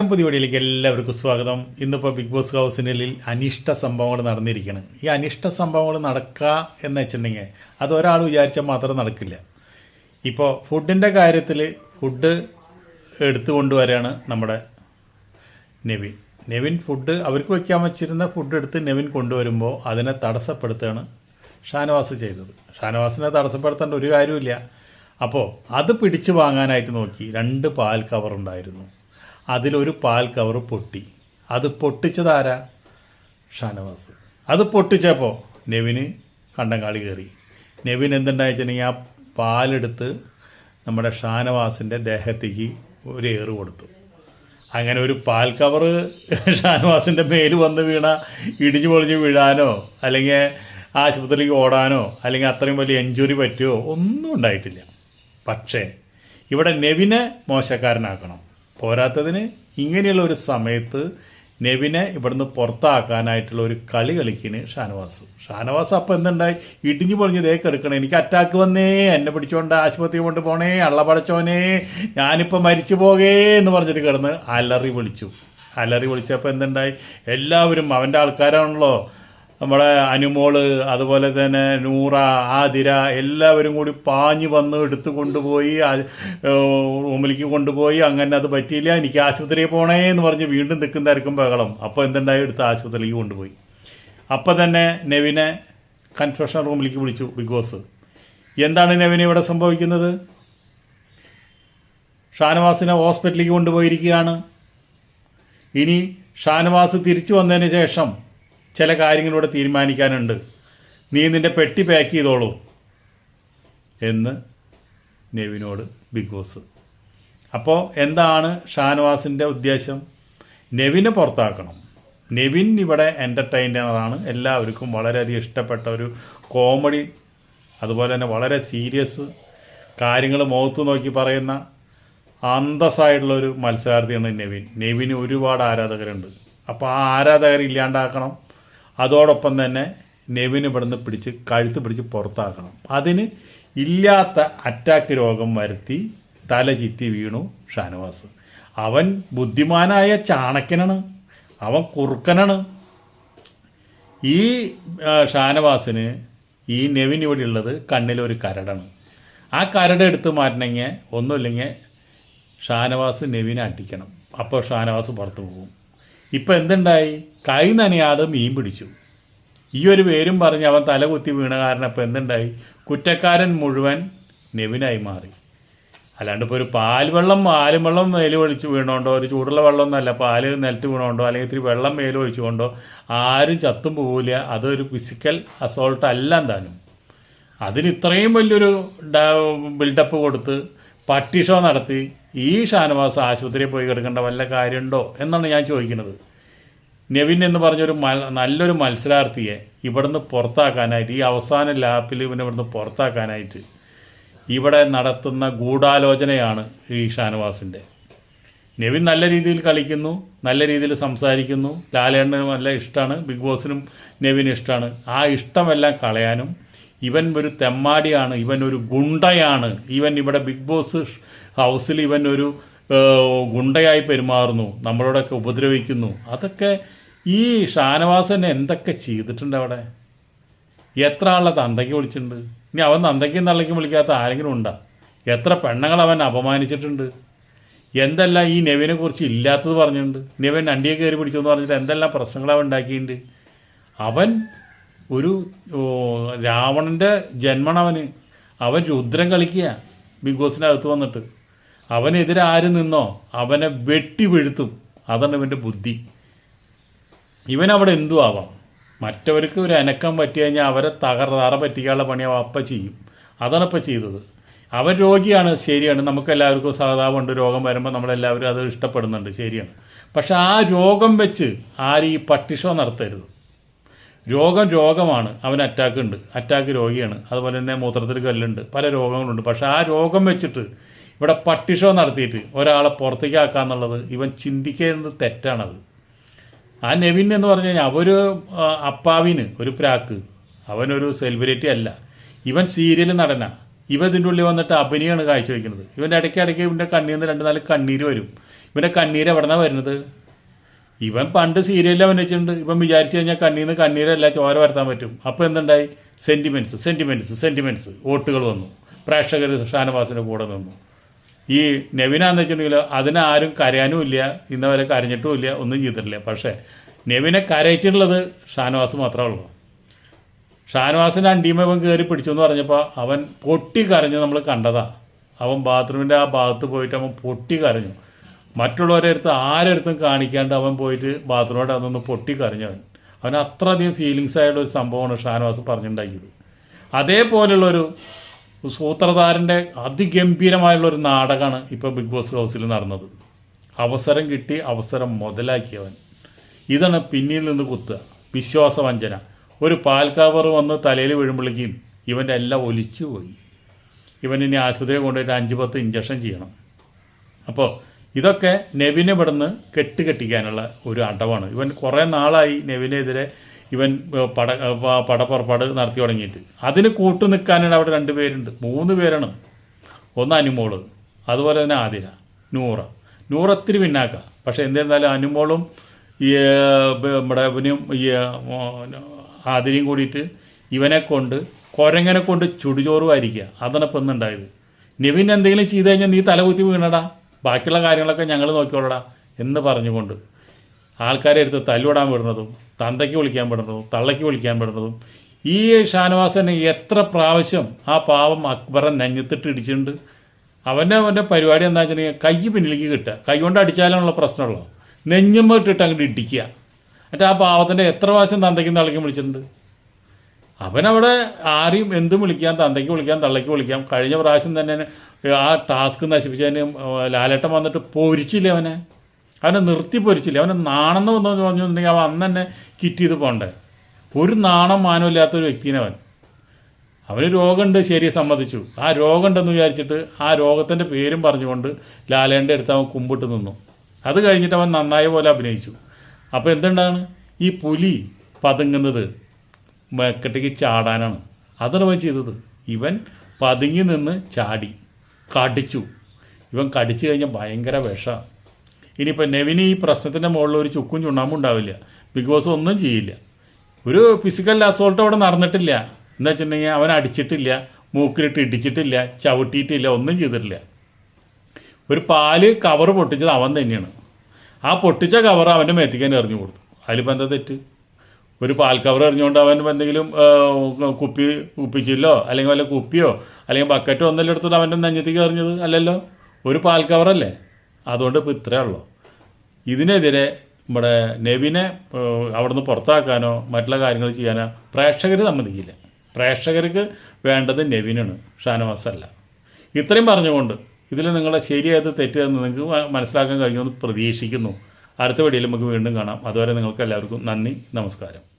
പുതിയ എല്ലാവർക്കും സ്വാഗതം ഇന്നിപ്പോൾ ബിഗ് ബോസ് ഹൗസിനുള്ളിൽ അനിഷ്ട സംഭവങ്ങൾ നടന്നിരിക്കുന്നത് ഈ അനിഷ്ട സംഭവങ്ങൾ നടക്കുക എന്ന് വെച്ചിട്ടുണ്ടെങ്കിൽ അത് ഒരാൾ വിചാരിച്ചാൽ മാത്രം നടക്കില്ല. ഇപ്പോൾ ഫുഡിന്റെ കാര്യത്തിൽ ഫുഡ് എടുത്തു കൊണ്ടുവരികയാണ് നമ്മുടെ നെവിൻ. നെവിൻ ഫുഡ് അവർക്ക് വയ്ക്കാൻ വെച്ചിരുന്ന ഫുഡ് എടുത്ത് നെവിൻ കൊണ്ടുവരുമ്പോൾ അതിനെ തടസ്സപ്പെടുത്തുകയാണ് ഷാനവാസ് ചെയ്തത്. ഷാനവാസിനെ തടസ്സപ്പെടുത്തേണ്ട ഒരു കാര്യമില്ല അപ്പോൾ അത് പിടിച്ചു വാങ്ങാനായിട്ട് നോക്കി രണ്ട് പാൽ കവർ ഉണ്ടായിരുന്നു. അതിലൊരു പാൽ കവർ പൊട്ടി. അത് പൊട്ടിച്ചതാരാ? ഷാനവാസ്. അത് പൊട്ടിച്ചപ്പോൾ നെവിന് കണ്ടങ്കാളി കയറി. നെവിൻ എന്തുണ്ടായിട്ടുണ്ടെങ്കിൽ ആ പാലെടുത്ത് നമ്മുടെ ഷാനവാസിന്റെ ദേഹത്തേക്ക് ഒരു ഏറ് കൊടുത്തു. അങ്ങനെ ഒരു പാൽ കവർ ഷാനവാസിന്റെ മേൽ വന്ന് വീണ ഇടിഞ്ഞു പൊളിഞ്ഞ് വീഴാനോ അല്ലെങ്കിൽ ആശുപത്രിക്ക് ഓടാനോ അല്ലെങ്കിൽ അത്രയും വലിയ എഞ്ചുറി പറ്റുമോ ഒന്നും ഉണ്ടായിട്ടില്ല. പക്ഷേ ഇവിടെ നെവിനെ മോശക്കാരനാക്കണം. പോരാത്തതിന് ഇങ്ങനെയുള്ള ഒരു സമയത്ത് നെവിനെ ഇവിടുന്ന് പുറത്താക്കാനായിട്ടുള്ള ഒരു കളി കളിക്കിന് ഷാനവാസ്. ഷാനവാസ് അപ്പം എന്തുണ്ടായി? ഇടിഞ്ഞു പൊളിഞ്ഞ് ദേ കിടക്കണം എനിക്ക് അറ്റാക്ക് വന്നേ എന്നെ പിടിച്ചോണ്ട് ആശുപത്രി കൊണ്ട് പോണേ അള്ള പടച്ചോനെ ഞാനിപ്പോൾ മരിച്ചു പോകേ എന്ന് പറഞ്ഞിട്ട് കിടന്ന് അലറി വിളിച്ചു. അലറി വിളിച്ചപ്പോൾ എന്തുണ്ടായി? എല്ലാവരും അവന്റെ ആൾക്കാരാണല്ലോ. നമ്മുടെ അനുമോൾ അതുപോലെ തന്നെ നൂറ ആതിര എല്ലാവരും കൂടി പാഞ്ഞു വന്ന് എടുത്തു കൊണ്ടുപോയി റൂമിലേക്ക് കൊണ്ടുപോയി. അങ്ങനെ അത് പറ്റിയില്ല. എനിക്ക് ആശുപത്രിയിൽ പോണേ എന്ന് പറഞ്ഞ് വീണ്ടും നിൽക്കുന്നതായിരിക്കും ബഹളം. അപ്പോൾ എന്തുണ്ടായി? എടുത്ത് ആശുപത്രിയിലേക്ക് കൊണ്ടുപോയി. അപ്പോൾ തന്നെ നെവിനെ കൺഫെഷൻ റൂമിലേക്ക് വിളിച്ചു ബിഗ് ബോസ്. എന്താണ് നെവിന് ഇവിടെ സംഭവിക്കുന്നത്? ഷാനവാസിനെ ഹോസ്പിറ്റലിലേക്ക് കൊണ്ടുപോയിരിക്കുകയാണ്. ഇനി ഷാനവാസ് തിരിച്ചു വന്നതിന് ശേഷം ചില കാര്യങ്ങളിവിടെ തീരുമാനിക്കാനുണ്ട്. നീ നിന്റെ പെട്ടി പാക്ക് ചെയ്തോളൂ എന്ന് നെവിനോട് ബിഗ് ബോസ്. അപ്പോൾ എന്താണ് ഷാനവാസിന്റെ ഉദ്ദേശം? നെവിനെ പുറത്താക്കണം. നെവിൻ ഇവിടെ എന്റർടൈനറാണ് എല്ലാവർക്കും വളരെയധികം ഇഷ്ടപ്പെട്ട ഒരു കോമഡി അതുപോലെ തന്നെ വളരെ സീരിയസ് കാര്യങ്ങൾ മുഖത്ത് നോക്കി പറയുന്ന അന്തസ്സായിട്ടുള്ളൊരു മത്സരാർത്ഥിയാണ് നെവിൻ. നെവിന് ഒരുപാട് ആരാധകരുണ്ട്. അപ്പോൾ ആ ആരാധകരെ ഇല്ലാണ്ടാക്കണം. അതോടൊപ്പം തന്നെ നെവിന് ഇവിടുന്ന് പിടിച്ച് കഴുത്ത് പിടിച്ച് പുറത്താക്കണം. അതിന് ഇല്ലാത്ത അറ്റാക്ക് രോഗം വരുത്തി തല ചിറ്റി വീണു ഷാനവാസ്. അവൻ ബുദ്ധിമാനായ ചാണക്കനാണ് അവൻ കുറുക്കനാണ്. ഈ ഷാനവാസിന് ഈ നെവിൻ ഇവിടെ ഉള്ളത് കണ്ണിലൊരു കരടാണ്. ആ കരട് എടുത്ത് മാറ്റണമെങ്കിൽ ഒന്നുമില്ലെങ്കിൽ ഷാനവാസ് നെവിനെ അടിക്കണം. അപ്പോൾ ഷാനവാസ് പുറത്തു പോകും. ഇപ്പം എന്തുണ്ടായി? കൈ നനയാതെ മീൻ പിടിച്ചു. ഈ ഒരു പേരും പറഞ്ഞ് അവൻ തല കുത്തി വീണ കാരണം ഇപ്പം എന്തുണ്ടായി? കുറ്റക്കാരൻ മുഴുവൻ നെവിനായി മാറി. അല്ലാണ്ട് ഇപ്പോൾ ഒരു പാൽ വെള്ളം പാലും വെള്ളം മേൽ ഒഴിച്ച് വീണോണ്ടോ? ഒരു ചൂടുള്ള വെള്ളമൊന്നുമല്ല. പാൽ നിലത്ത് വീണോണ്ടോ? അല്ലെങ്കിൽ ഇത്തിരി വെള്ളം മേൽ ഒഴിച്ചുകൊണ്ടോ? ആരും ചത്തും പോവില്ല അതൊരു ഫിസിക്കൽ അസോൾട്ട് അല്ല എന്താനും അതിന് ഇത്രയും വലിയൊരു ബിൽഡപ്പ് കൊടുത്ത് പട്ടി ഷോ നടത്തി. ഈ ഷാനവാസ് ആശുപത്രിയിൽ പോയി കിടക്കേണ്ട വല്ല കാര്യമുണ്ടോ എന്നാണ് ഞാൻ ചോദിക്കുന്നത്. നെവിൻ എന്ന് പറഞ്ഞൊരു മൽ നല്ലൊരു മത്സരാർത്ഥിയെ ഇവിടുന്ന് പുറത്താക്കാനായിട്ട് ഈ അവസാന ലാപ്പിൽ ഇവനെ ഇവിടുന്ന് പുറത്താക്കാനായിട്ട് ഇവിടെ നടത്തുന്ന ഗൂഢാലോചനയാണ് ഈ ഷാനവാസിന്റെ. നെവിൻ നല്ല രീതിയിൽ കളിക്കുന്നു നല്ല രീതിയിൽ സംസാരിക്കുന്നു. ലാലേണ്ണന് നല്ല ഇഷ്ടമാണ് ബിഗ് ബോസിനും നെവിന് ഇഷ്ടമാണ്. ആ ഇഷ്ടമെല്ലാം കളയാനും ഇവൻ ഒരു തെമ്മാടിയാണ് ഇവൻ ഒരു ഗുണ്ടയാണ്. ഇവൻ ഇവിടെ ബിഗ് ബോസ് ഹൗസിൽ ഇവൻ ഒരു ഗുണ്ടയായി പെരുമാറുന്നു നമ്മളോടൊക്കെ ഉപദ്രവിക്കുന്നു. അതൊക്കെ ഈ ഷാനവാസൻ എന്തൊക്കെ ചെയ്തിട്ടുണ്ട് അവിടെ? എത്ര ആളെ തന്തയ്ക്ക് വിളിച്ചിട്ടുണ്ട്? ഇനി അവൻ തന്തയ്ക്കും തള്ളയ്ക്കും വിളിക്കാത്ത ആരെങ്കിലും ഉണ്ടോ? എത്ര പെണ്ണുങ്ങൾ അവൻ അപമാനിച്ചിട്ടുണ്ട്? എന്തെല്ലാം ഈ നെവിനെ കുറിച്ച് ഇല്ലാത്തത് പറഞ്ഞിട്ടുണ്ട്? നെവൻ അണ്ടിയെ കയറി പിടിച്ചു എന്ന് പറഞ്ഞിട്ട് എന്തെല്ലാം പ്രശ്നങ്ങൾ അവൻ ഉണ്ടാക്കിയിട്ടുണ്ട്? അവൻ ഒരു രാവണന്റെ ജന്മണവന് അവൻ രുദ്രം കളിക്കുക ബിഗ് ബോസിനകത്ത് വന്നിട്ട്. അവനെതിരെ ആര് നിന്നോ അവനെ വെട്ടി വീഴ്ത്തും. അതാണ് ഇവന്റെ ബുദ്ധി. ഇവൻ അവിടെ എന്തു ആവാം മറ്റവർക്ക് ഒരു അനക്കം പറ്റി കഴിഞ്ഞാൽ അവരെ തകർത്താറ പറ്റിക്കാനുള്ള പണി അവ അപ്പം ചെയ്യും. അതാണ് ഇപ്പം ചെയ്തത്. അവൻ രോഗിയാണ് ശരിയാണ്. നമുക്ക് എല്ലാവർക്കും സഹതാപമുണ്ട് രോഗം വരുമ്പോൾ നമ്മളെല്ലാവരും അത് ഇഷ്ടപ്പെടുന്നുണ്ട് ശരിയാണ്. പക്ഷെ ആ രോഗം വെച്ച് ആരും ഈ പട്ടിഷോ നടത്തരുത്. രോഗം രോഗമാണ്. അവന് അറ്റാക്ക് ഉണ്ട്. അറ്റാക്ക് രോഗിയാണ്. അതുപോലെ തന്നെ മൂത്രത്തിൽ കല്ലുണ്ട്. പല രോഗങ്ങളുണ്ട്. പക്ഷെ ആ രോഗം വെച്ചിട്ട് ഇവിടെ പട്ടിഷോ നടത്തിയിട്ട് ഒരാളെ പുറത്തേക്ക് ആക്കാന്നുള്ളത് ഇവൻ ചിന്തിക്കുന്നത് തെറ്റാണത്. ആ നെവിൻ എന്ന് പറഞ്ഞു കഴിഞ്ഞാൽ അവർ അപ്പാവിന് ഒരു പ്രാക്ക്. അവനൊരു സെലിബ്രിറ്റി അല്ല. ഇവൻ സീരിയൽ നടന. ഇവ ഇതിന്റെ ഉള്ളിൽ വന്നിട്ട് അഭിനയമാണ് കാഴ്ചവെക്കുന്നത്. ഇവന്റെ ഇടയ്ക്ക് ഇടയ്ക്ക് ഇവന്റെ കണ്ണിൽ നിന്ന് രണ്ട് നാല് കണ്ണീര് വരും. ഇവന്റെ കണ്ണീര് എവിടെന്നാണ് വരുന്നത്? ഇവൻ പണ്ട് സീരിയലിൽ അഭിനയിച്ചിട്ടുണ്ട്. ഇവൻ വിചാരിച്ചു കഴിഞ്ഞാൽ കണ്ണീന്ന് കണ്ണീരല്ല ചോര വരുത്താൻ പറ്റും. അപ്പോൾ എന്തുണ്ടായി? സെന്റിമെന്റ്സ് സെന്റിമെന്റ്സ് സെന്റിമെന്റ്സ് വോട്ടുകൾ വന്നു. പ്രേക്ഷകർ ഷാനവാസിന്റെ കൂടെ നിന്നു. ഈ നെവിനാന്ന് വെച്ചിട്ടുണ്ടെങ്കിൽ അതിനാരും കരയാനും ഇല്ല. ഇന്നവരെ കരഞ്ഞിട്ടും ഇല്ല. ഒന്നും ചെയ്തിട്ടില്ല. പക്ഷേ നെവിനെ കരയിച്ചിട്ടുള്ളത് ഷാനവാസ് മാത്രമേ ഉള്ളൂ. ഷാനവാസിന്റെ അണ്ടീമ ഇവൻ കയറി പിടിച്ചു എന്ന് പറഞ്ഞപ്പോൾ അവൻ പൊട്ടി കരഞ്ഞ് നമ്മൾ കണ്ടതാ. അവൻ ബാത്റൂമിന്റെ ആ ഭാഗത്ത് പോയിട്ട് അവൻ പൊട്ടി കരഞ്ഞു. മറ്റുള്ളവരെ അടുത്ത് ആരെടുത്തും കാണിക്കാണ്ട് അവൻ പോയിട്ട് ബാത്റൂമിൽ അതൊന്ന് പൊട്ടിക്കറിഞ്ഞവൻ അവൻ അത്രയധികം ഫീലിങ്സ് ആയുള്ള ഒരു സംഭവമാണ് ഷാനവാസ് പറഞ്ഞിട്ടുണ്ടാക്കിയത്. അതേപോലെയുള്ളൊരു സൂത്രധാരന്റെ അതിഗംഭീരമായുള്ള ഒരു നാടകമാണ് ഇപ്പോൾ ബിഗ് ബോസ് ഹൗസിൽ നടന്നത്. അവസരം കിട്ടി അവസരം മുതലാക്കിയവൻ. ഇതാണ് പിന്നിൽ നിന്ന് കുത്തുക. വിശ്വാസവഞ്ചന. ഒരു പാൽ കവർ വന്ന് തലയിൽ വീഴുമ്പോഴേക്കും ഇവന്റെ എല്ലാം ഒലിച്ചു പോയി ഇവൻ ഇനി ആശുപത്രിയിൽ കൊണ്ടുപോയിട്ട് അഞ്ച് പത്ത് ഇഞ്ചക്ഷൻ ചെയ്യണം. അപ്പോൾ ഇതൊക്കെ നെവിനെ ഇവിടുന്ന് കെട്ടുകെട്ടിക്കാനുള്ള ഒരു അടവാണ്. ഇവൻ കുറേ നാളായി നെവിനെതിരെ ഇവൻ പട പടപ്പുറപ്പാട് നടത്തി തുടങ്ങിയിട്ട്. അതിന് കൂട്ടു നിൽക്കാനാണ് അവിടെ രണ്ട് പേരുണ്ട്. മൂന്ന് പേരാണ്. ഒന്ന് അനുമോൾ അതുപോലെ തന്നെ ആതിര നൂറ. നൂറ ഒത്തിരി പിന്നാക്ക. പക്ഷേ എന്നിരുന്നാലും അനുമോളും ഈ നമ്മുടെ ഇവനും ഈ ആതിരയും കൂടിയിട്ട് ഇവനെ കൊണ്ട് കൊരങ്ങനെ കൊണ്ട് ചുടുചോറുമായിരിക്കുക. അതാണ് ഇപ്പം ഇന്നുണ്ടായത്. നിവിൻ എന്തെങ്കിലും ചെയ്ത് കഴിഞ്ഞാൽ നീ തലകുത്തി വീണടാ. ബാക്കിയുള്ള കാര്യങ്ങളൊക്കെ ഞങ്ങൾ നോക്കിക്കോളടാ എന്ന് പറഞ്ഞുകൊണ്ട് ആൾക്കാരെ എടുത്ത് തല്ലുവിടാൻ വിടുന്നതും തന്തയ്ക്ക് വിളിക്കാൻ വിടുന്നതും തള്ളയ്ക്ക് വിളിക്കാൻ വിടുന്നതും ഈ ഷാനവാസനെ എത്ര പ്രാവശ്യം ആ പാവം അക്ബറെ നെഞ്ഞത്തിട്ട് ഇടിച്ചിട്ടുണ്ട്. അവന്റെ അവന്റെ പരിപാടി എന്താ വെച്ചിട്ടുണ്ടെങ്കിൽ കൈ പിന്നിലേക്ക് കിട്ടുക. കൈ കൊണ്ട് അടിച്ചാലാണുള്ള പ്രശ്നമുള്ളൂ നെഞ്ഞുമ്പോട്ടിട്ട് അങ്ങോട്ട് ഇടിക്കുക. എന്നിട്ട് ആ പാവത്തിന്റെ എത്ര പ്രാവശ്യം തന്തയ്ക്കും തള്ളയ്ക്കും വിളിച്ചിട്ടുണ്ട്? അവനവിടെ ആരെയും എന്തും വിളിക്കാം തന്തയ്ക്ക് വിളിക്കാം തള്ളയ്ക്ക് വിളിക്കാം. കഴിഞ്ഞ പ്രാവശ്യം തന്നെ ആ ടാസ്ക് നശിപ്പിച്ചതിന് ലാലേട്ടൻ വന്നിട്ട് പൊരിച്ചില്ല അവനെ? അവനെ നിർത്തി പൊരിച്ചില്ല? അവനെ നാണെന്ന് വന്നു പറഞ്ഞിട്ടുണ്ടെങ്കിൽ അവൻ അന്ന് തന്നെ കിറ്റ് ചെയ്ത് പോകണ്ടേ? ഒരു നാണം മാനമില്ലാത്ത ഒരു വ്യക്തിനെ അവൻ. അവന് രോഗമുണ്ട് ശരി സമ്മതിച്ചു. ആ രോഗമുണ്ടെന്ന് വിചാരിച്ചിട്ട് ആ രോഗത്തിന്റെ പേരും പറഞ്ഞുകൊണ്ട് ലാലേന്റെ അടുത്ത് അവൻ കുമ്പിട്ട് നിന്നു. അത് കഴിഞ്ഞിട്ട് അവൻ നന്നായി പോലെ അഭിനയിച്ചു. അപ്പോൾ എന്തുണ്ടാണ്? ഈ പുലി പതുങ്ങുന്നത്. മെക്കട്ടേക്ക് ചാടാനാണ്. അതാണ് അവൻ ചെയ്തത്. ഇവൻ പതുങ്ങി നിന്ന് ചാടി. കടിച്ചു. ഇവൻ കടിച്ചു കഴിഞ്ഞാൽ ഭയങ്കര വിഷമാണ് ഇനിയിപ്പോൾ നെവിന് ഈ പ്രശ്നത്തിന്റെ മുകളിൽ ഒരു ചുക്കും ചുണ്ണാമ്പും ഉണ്ടാവില്ല. ബിഗ് ബോസ് ഒന്നും ചെയ്യില്ല. ഒരു ഫിസിക്കൽ അസോൾട്ട് അവിടെ നടന്നിട്ടില്ല. എന്താ വെച്ചിട്ടുണ്ടെങ്കിൽ അവൻ അടിച്ചിട്ടില്ല മൂക്കിലിട്ട് ഇടിച്ചിട്ടില്ല ചവിട്ടിയിട്ടില്ല ഒന്നും ചെയ്തിട്ടില്ല. ഒരു പാൽ കവർ പൊട്ടിച്ചത് അവൻ തന്നെയാണ്. ആ പൊട്ടിച്ച കവർ അവന്റെ മേത്തിക്കാൻ എറിഞ്ഞു കൊടുത്തു. അതിലിപ്പോൾ എന്താ തെറ്റ്? ഒരു പാൽ കവർ എറിഞ്ഞുകൊണ്ട് അവൻ എന്തെങ്കിലും കുപ്പി കുപ്പിച്ചില്ലോ അല്ലെങ്കിൽ വല്ല കുപ്പിയോ അല്ലെങ്കിൽ ബക്കറ്റോ ഒന്നെല്ലാം എടുത്തിട്ട് അവന്റെ നെഞ്ഞത്തേക്ക് എറിഞ്ഞത്? അല്ലല്ലോ. ഒരു പാൽ കവറല്ലേ അതുകൊണ്ട് ഇപ്പോൾ ഇത്രയേ ഉള്ളൂ. ഇതിനെതിരെ നമ്മുടെ നെവിനെ അവിടുന്ന് പുറത്താക്കാനോ മറ്റുള്ള കാര്യങ്ങൾ ചെയ്യാനോ പ്രേക്ഷകർ സമ്മതിക്കില്ല. പ്രേക്ഷകർക്ക് വേണ്ടത് നെവിനാണ് ഷാനവാസ് അല്ല ഇത്രയും പറഞ്ഞുകൊണ്ട് ഇതിൽ നിങ്ങളുടെ ശരിയായത് തെറ്റെന്ന് നിങ്ങൾക്ക് മനസ്സിലാക്കാൻ കഴിഞ്ഞു എന്ന് പ്രതീക്ഷിക്കുന്നു. അടുത്ത വീഡിയോയിൽ നമുക്ക് വീണ്ടും കാണാം. അതുവരെ നിങ്ങൾക്ക് എല്ലാവർക്കും നന്ദി നമസ്കാരം.